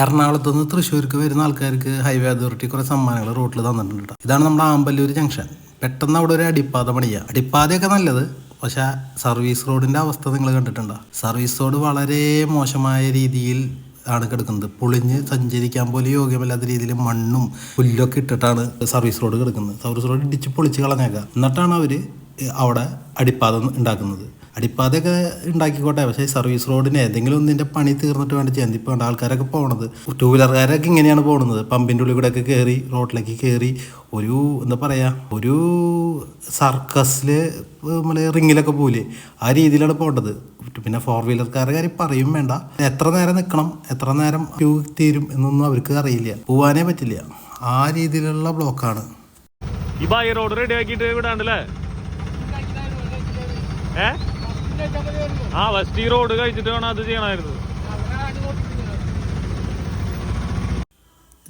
എറണാകുളത്ത് നിന്ന് തൃശ്ശൂർക്ക് വരുന്ന ആൾക്കാർക്ക് ഹൈവേ അതോറിറ്റി കുറേ സമ്മാനങ്ങൾ റോട്ടിൽ തന്നിട്ടുണ്ട് കേട്ടോ. ഇതാണ് നമ്മുടെ ആമ്പല്ലൂർ ജംഗ്ഷൻ പെട്ടെന്ന് അവിടെ ഒരു അടിപ്പാത പണിയുക അടിപ്പാതയൊക്കെ നല്ലത്. പക്ഷേ സർവീസ് റോഡിന്റെ അവസ്ഥ നിങ്ങൾ കണ്ടിട്ടുണ്ടോ? സർവീസ് റോഡ് വളരെ മോശമായ രീതിയിൽ ആണ് കിടക്കുന്നത്. പൊളിഞ്ഞ് സഞ്ചരിക്കാൻ പോലും യോഗ്യമല്ലാത്ത രീതിയിൽ മണ്ണും പുല്ലൊക്കെ ഇട്ടിട്ടാണ് സർവീസ് റോഡ് കിടക്കുന്നത്. സർവീസ് റോഡ് ഇടിച്ച് പൊളിച്ച് കളഞ്ഞേക്കുക എന്നിട്ടാണ് അവർ അവിടെ അടിപ്പാത ഉണ്ടാക്കുന്നത്. അടിപ്പാതയൊക്കെ ഉണ്ടാക്കിക്കോട്ടെ. പക്ഷേ സർവീസ് റോഡിന് ഏതെങ്കിലും ഒന്നിന്റെ പണി തീർന്നിട്ട് വേണ്ട ചെയ്യാൻ ഇപ്പോൾ വേണ്ട ആൾക്കാരൊക്കെ പോകണത് ടൂ വീലർകാരൊക്കെ ഇങ്ങനെയാണ് പോകുന്നത് പമ്പിന്റെ ഉള്ളിൽ കൂടെയൊക്കെ കയറി റോഡിലേക്ക് കയറി ഒരു എന്താ പറയുക ഒരു സർക്കസിൽ നമ്മളെ റിങ്ങിലൊക്കെ പോലെ ആ രീതിയിലാണ് പോകേണ്ടത്. പിന്നെ ഫോർ വീലർക്കാരുടെ കാര്യം പറയും വേണ്ട. എത്ര നേരം നിൽക്കണം എത്ര നേരം ക്യൂ തീരും എന്നൊന്നും അവർക്ക് അറിയില്ല. പോവാനേ പറ്റില്ല. ആ രീതിയിലുള്ള ബ്ലോക്കാണ്. ഈ ബൈ റോഡ് റെഡി ആക്കിയിട്ട് വിടാണ്ടല്ലേ ഏ? ആ വസ്റ്റി റോഡ് കഴിച്ചിട്ട് വേണം അത് ചെയ്യണമായിരുന്നു.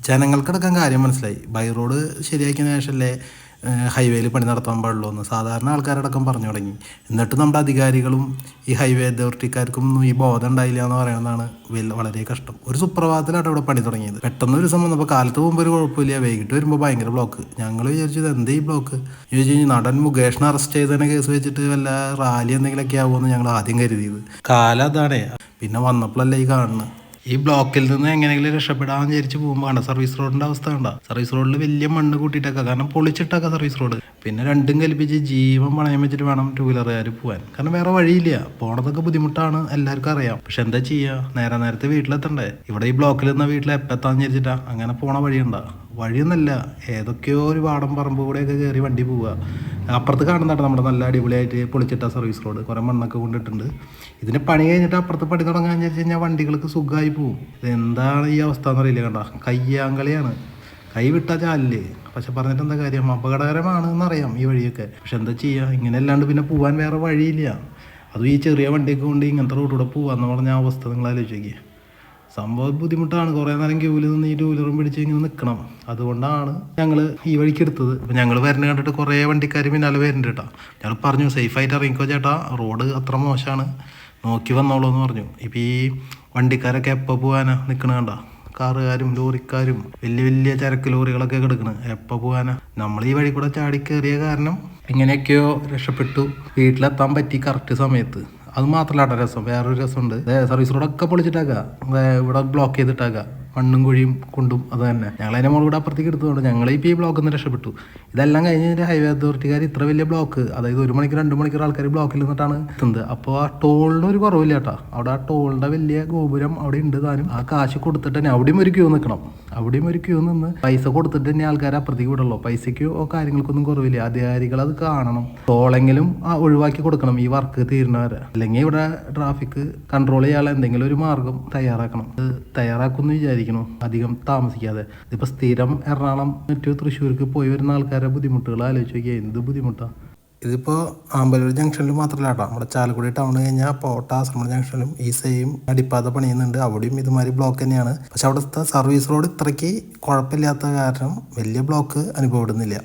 ജനങ്ങൾക്കടക്കം കാര്യം മനസ്സിലായി. ബൈ റോഡ് ശരിയാക്കിയ ശേഷമല്ലേ ഹൈവേയിൽ പണി നടത്താൻ പാടുള്ളൂ എന്ന് സാധാരണ ആൾക്കാരടക്കം പറഞ്ഞു തുടങ്ങി. എന്നിട്ട് നമ്മുടെ അധികാരികളും ഈ ഹൈവേ അതോറിറ്റിക്കാർക്കും ഒന്നും ഈ ബോധം ഉണ്ടായില്ല എന്ന് പറയുന്നതാണ് വളരെ കഷ്ടം. ഒരു സുപ്രഭാതത്തിലാണ് ഇവിടെ പണി തുടങ്ങിയത്. പെട്ടെന്ന് ഒരു സംബന്ധം അപ്പോൾ കാലത്ത് പോകുമ്പോൾ ഒരു കുഴപ്പമില്ല. വൈകിട്ട് വരുമ്പോൾ ഭയങ്കര ബ്ലോക്ക്. ഞങ്ങൾ വിചാരിച്ചത് എന്തേ ഈ ബ്ലോക്ക്? ചോദിച്ചു കഴിഞ്ഞാൽ നടൻ മുകേഷിനെ അറസ്റ്റ് ചെയ്തതിനെ കേസ് വെച്ചിട്ട് വല്ല റാലി എന്തെങ്കിലുമൊക്കെ ആവുമെന്ന് ഞങ്ങൾ ആദ്യം കരുതിയത്. കാലം അതാണേ. പിന്നെ വന്നപ്പോഴല്ലേ ഈ കാണുന്നത് ഈ ബ്ലോക്കിൽ നിന്ന് എങ്ങനെയെങ്കിലും രക്ഷപ്പെടാൻ വിചാരിച്ച് പോകുമ്പോൾ കണ്ട സർവീസ് റോഡിന്റെ അവസ്ഥ കണ്ട? സർവീസ് റോഡിൽ വലിയ മണ്ണ് കൂട്ടിയിട്ടൊക്കെ കാരണം പൊളിച്ചിട്ടൊക്കെ സർവീസ് റോഡ്. പിന്നെ രണ്ടും കൽപ്പിച്ച് ജീവൻ പണയം വെച്ചിട്ട് വേണം ടൂ വീലറുകാർ പോകാൻ കാരണം വേറെ വഴിയില്ല. പോണതൊക്കെ ബുദ്ധിമുട്ടാണ് എല്ലാവർക്കും അറിയാം. പക്ഷെ എന്താ ചെയ്യുക നേരെ നേരത്തെ വീട്ടിലെത്തണ്ടേ? ഇവിടെ ഈ ബ്ലോക്കിൽ നിന്ന വീട്ടിൽ എപ്പെത്താന്ന് വിചാരിച്ചിട്ടാ? അങ്ങനെ പോണ വഴിയുണ്ടാ? വഴിയൊന്നല്ല. ഏതൊക്കെയോ ഒരു വാടം പറമ്പ് കൂടെയൊക്കെ കയറി വണ്ടി പോവുക. അപ്പുറത്ത് കാണുന്നുണ്ട് നമ്മുടെ നല്ല അടിപൊളിയായിട്ട് പൊളിച്ചിട്ട സർവീസ് റോഡ് കുറേ മണ്ണൊക്കെ കൊണ്ടിട്ടുണ്ട്. ഇതിന് പണി കഴിഞ്ഞിട്ട് അപ്പുറത്ത് പണി തുടങ്ങാൻ വിചാരിച്ചു കഴിഞ്ഞാൽ വണ്ടികൾക്ക് സുഖമായി പോവും. എന്താണ് ഈ അവസ്ഥ എന്നറിയില്ല കണ്ട. കയ്യാങ്കളിയാണ് കൈ വിട്ടാൽ ചാലില്ലേ. പക്ഷെ പറഞ്ഞിട്ട് എന്താ കാര്യം? അപകടകരമാണ് എന്നറിയാം ഈ വഴിയൊക്കെ. പക്ഷെ എന്താ ചെയ്യുക ഇങ്ങനെ അല്ലാണ്ട് പിന്നെ പോകാൻ വേറെ വഴിയില്ല. അതും ഈ ചെറിയ വണ്ടിയൊക്കെ കൊണ്ട് ഇങ്ങനത്തെ റോഡിലൂടെ പോകാന്ന് പറഞ്ഞ അവസ്ഥ നിങ്ങൾ ആലോചിച്ച് നോക്കിയേ സംഭവം ബുദ്ധിമുട്ടാണ്. കുറേ നേരം ക്യൂവിൽ നിന്ന് ഈ പിടിച്ച് ഇങ്ങനെ നിൽക്കണം അതുകൊണ്ടാണ് ഞങ്ങൾ ഈ വഴിക്ക് എടുത്തത്. അപ്പം ഞങ്ങൾ വരുന്ന കണ്ടിട്ട് കുറേ വണ്ടിക്കാർ പിന്നാലെ വരുന്നുണ്ട് കേട്ടോ ഞങ്ങൾ പറഞ്ഞു സേഫായിട്ട് ഇറങ്ങിക്കോ ചേട്ടാ. റോഡ് അത്ര മോശമാണ് നോക്കി വന്നോളൂ എന്ന് പറഞ്ഞു. ഇപ്പം ഈ വണ്ടിക്കാരൊക്കെ എപ്പോൾ പോകാനാ നിൽക്കണ കണ്ട? കാറുകാരും ലോറിക്കാരും വലിയ വലിയ ചരക്ക് ലോറികളൊക്കെ കിടക്കണ്. എപ്പോൾ പോകാനാ നമ്മൾ ഈ വഴി കൂടെ ചാടി കയറിയ കാരണം എങ്ങനെയൊക്കെയോ രക്ഷപ്പെട്ടു. വീട്ടിലെത്താൻ പറ്റി കറക്റ്റ് സമയത്ത്. അത് മാത്രമല്ല രസം. വേറൊരു രസമുണ്ട്. സർവീസ് റോഡൊക്കെ പൊളിച്ചിട്ടാക്കുക ഇവിടെ ബ്ലോക്ക് ചെയ്തിട്ടാക്കുക മണ്ണും കുഴിയും കൊണ്ടും അത് തന്നെ. ഞങ്ങൾ അതിന്റെ മുകളിൽ കൂടെ അപ്പുറത്തേക്ക് എടുത്തുകൊണ്ട് ഞങ്ങൾ ഇപ്പോൾ ഈ ബ്ലോക്കിൽ നിന്ന് രക്ഷപ്പെട്ടു. ഇതെല്ലാം കഴിഞ്ഞ് ഹൈവേ അതോറിറ്റിക്കാർ ഇത്ര വലിയ ബ്ലോക്ക് അതായത് ഒരു മണിക്കൂർ രണ്ട് മണിക്കൂർ ആൾക്കാർ ബ്ലോക്കിൽ നിന്നിട്ടാണ് എത്തുന്നത്. അപ്പോൾ ആ ടോളിന് ഒരു കുറവില്ല കേട്ടോ. അവിടെ ആ ടോളിന്റെ വലിയ ഗോപുരം അവിടെ ഉണ്ട് താനും. ആ കാശ് കൊടുത്തിട്ട് തന്നെ അവിടെയും ഒരു ക്യൂ നിൽക്കണം അവിടെയും ഒരു ക്യൂ നിന്ന് പൈസ കൊടുത്തിട്ട് തന്നെ ആൾക്കാർ അപ്പുറത്തേക്ക് വിടുള്ളൂ പൈസയ്ക്കോ കാര്യങ്ങൾക്കൊന്നും കുറവില്ല. അധികാരികൾ അത് കാണണം. ടോളെങ്കിലും ആ ഒഴിവാക്കി കൊടുക്കണം ഈ വർക്ക് തീരുന്നവരെ. അല്ലെങ്കിൽ ഇവിടെ ട്രാഫിക് കൺട്രോൾ ചെയ്യാനുള്ള എന്തെങ്കിലും ഒരു മാർഗം തയ്യാറാക്കണം. അത് തയ്യാറാക്കുമെന്ന് വിചാരിക്കണം അധികം താമസിക്കാതെ. ഇതിപ്പോൾ സ്ഥിരം എറണാകുളം മറ്റു തൃശ്ശൂർക്ക് പോയി വരുന്ന ആൾക്കാരെ ബുദ്ധിമുട്ടുകൾ ആലോചിച്ച് നോക്കിയാൽ എന്ത് ബുദ്ധിമുട്ടാണ് ഇതിപ്പോൾ ആമ്പലൂർ ജംഗ്ഷനിൽ മാത്രമല്ല കേട്ടോ. നമ്മുടെ ചാലക്കുടി ടൗൺ കഴിഞ്ഞാൽ പോട്ട ആശ്രമ ജംഗ്ഷനിലും ഈ സെയിം അടിപ്പാത പണിയുന്നുണ്ട്. അവിടെയും ഇതുമാതിരി ബ്ലോക്ക് തന്നെയാണ്. പക്ഷെ അവിടുത്തെ സർവീസ് റോഡ് ഇത്രയ്ക്ക് കുഴപ്പമില്ലാത്ത കാരണം വലിയ ബ്ലോക്ക് അനുഭവപ്പെടുന്നില്ല.